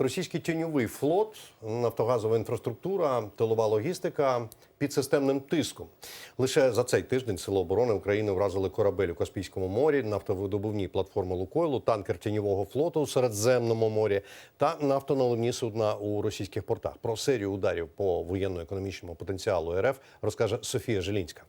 Російський тіньовий флот, нафтогазова інфраструктура, тилова логістика під системним тиском. Лише за цей тиждень Сили оборони України вразили корабель у Каспійському морі, нафтовидобувні платформи Лукойлу, танкер тіньового флоту у Середземному морі та нафтоналивні судна у російських портах. Про серію ударів по воєнно-економічному потенціалу РФ розкаже Софія Желінська.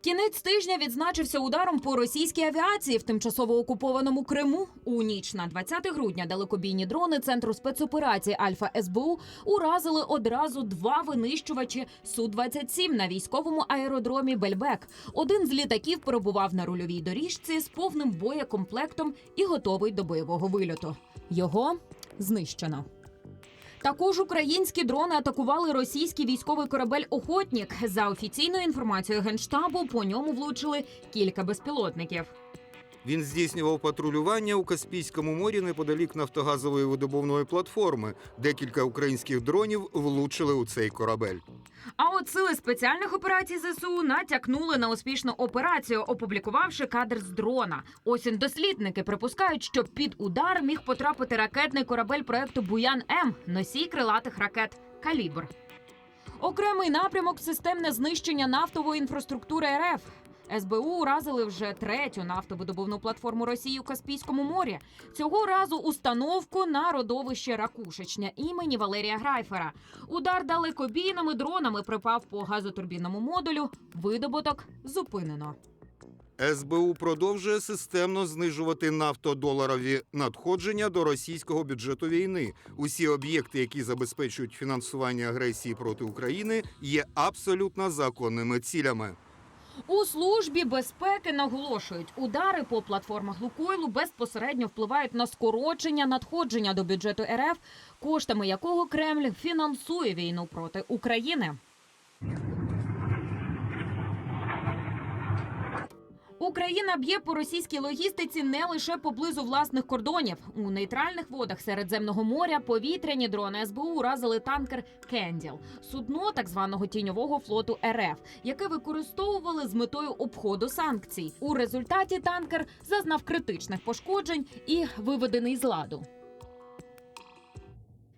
Кінець тижня відзначився ударом по російській авіації в тимчасово окупованому Криму. У ніч на 20 грудня далекобійні дрони центру спецоперації Альфа СБУ уразили одразу два винищувачі су 27 на військовому аеродромі Бельбек. Один з літаків перебував на рульовій доріжці з повним боєкомплектом і готовий до бойового вильоту. Його знищено. Також українські дрони атакували російський військовий корабель Охотнік. За офіційною інформацією генштабу, по ньому влучили кілька безпілотників. Він здійснював патрулювання у Каспійському морі неподалік нафтогазової видобувної платформи. Декілька українських дронів влучили у цей корабель. А от сили спеціальних операцій ЗСУ натякнули на успішну операцію, опублікувавши кадр з дрона. Ось дослідники припускають, що під удар міг потрапити ракетний корабель проекту Буян М, носій крилатих ракет Калібр. Окремий напрямок системне знищення нафтової інфраструктури РФ. СБУ уразили вже третю нафтобудобувну платформу Росії у Каспійському морі. Цього разу установку на родовище Ракушечня імені Валерія Грайфера. Удар далекобійними дронами припав по газотурбінному модулю. Видобуток зупинено. СБУ продовжує системно знижувати нафтодоларові надходження до російського бюджету війни. Усі об'єкти, які забезпечують фінансування агресії проти України, є абсолютно законними цілями. У службі безпеки наголошують, удари по платформах Лукойлу безпосередньо впливають на скорочення надходження до бюджету РФ, коштами якого Кремль фінансує війну проти України. Україна б'є по російській логістиці не лише поблизу власних кордонів. У нейтральних водах Середземного моря повітряні дрони СБУ уразили танкер Кенділ, судно так званого тіньового флоту РФ, яке використовували з метою обходу санкцій. У результаті танкер зазнав критичних пошкоджень і виведений з ладу.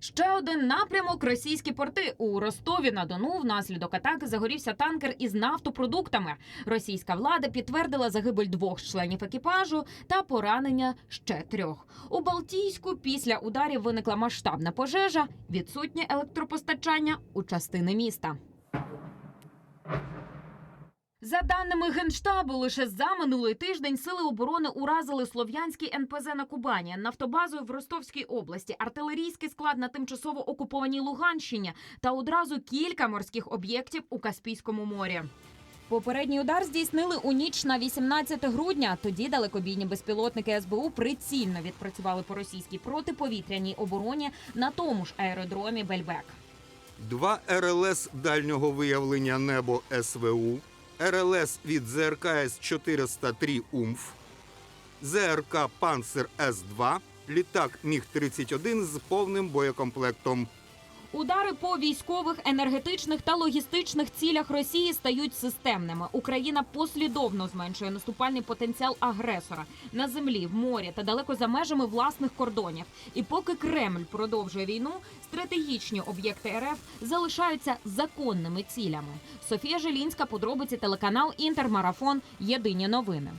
Ще один напрямок російські порти у Ростові на Дону. Внаслідок атаки загорівся танкер із нафтопродуктами. Російська влада підтвердила загибель двох членів екіпажу та поранення ще трьох. У Балтійську після ударів виникла масштабна пожежа, відсутнє електропостачання у частини міста. За даними генштабу, лише за минулий тиждень сили оборони уразили слов'янський НПЗ на Кубані, нафтобазу в Ростовській області, артилерійський склад на тимчасово окупованій Луганщині та одразу кілька морських об'єктів у Каспійському морі. Попередній удар здійснили у ніч на 18 грудня. Тоді далекобійні безпілотники СБУ прицільно відпрацювали по російській протиповітряній обороні на тому ж аеродромі Бельбек. Два РЛС дальнього виявлення небо СВУ, РЛС від ЗРК С-403 УМФ, ЗРК Панцер С-2, літак Міг-31 з повним боєкомплектом. Удари по військових, енергетичних та логістичних цілях Росії стають системними. Україна послідовно зменшує наступальний потенціал агресора на землі, в морі та далеко за межами власних кордонів. І поки Кремль продовжує війну, стратегічні об'єкти РФ залишаються законними цілями. Софія Желінська, подробиці телеканал Інтермарафон. Єдині новини.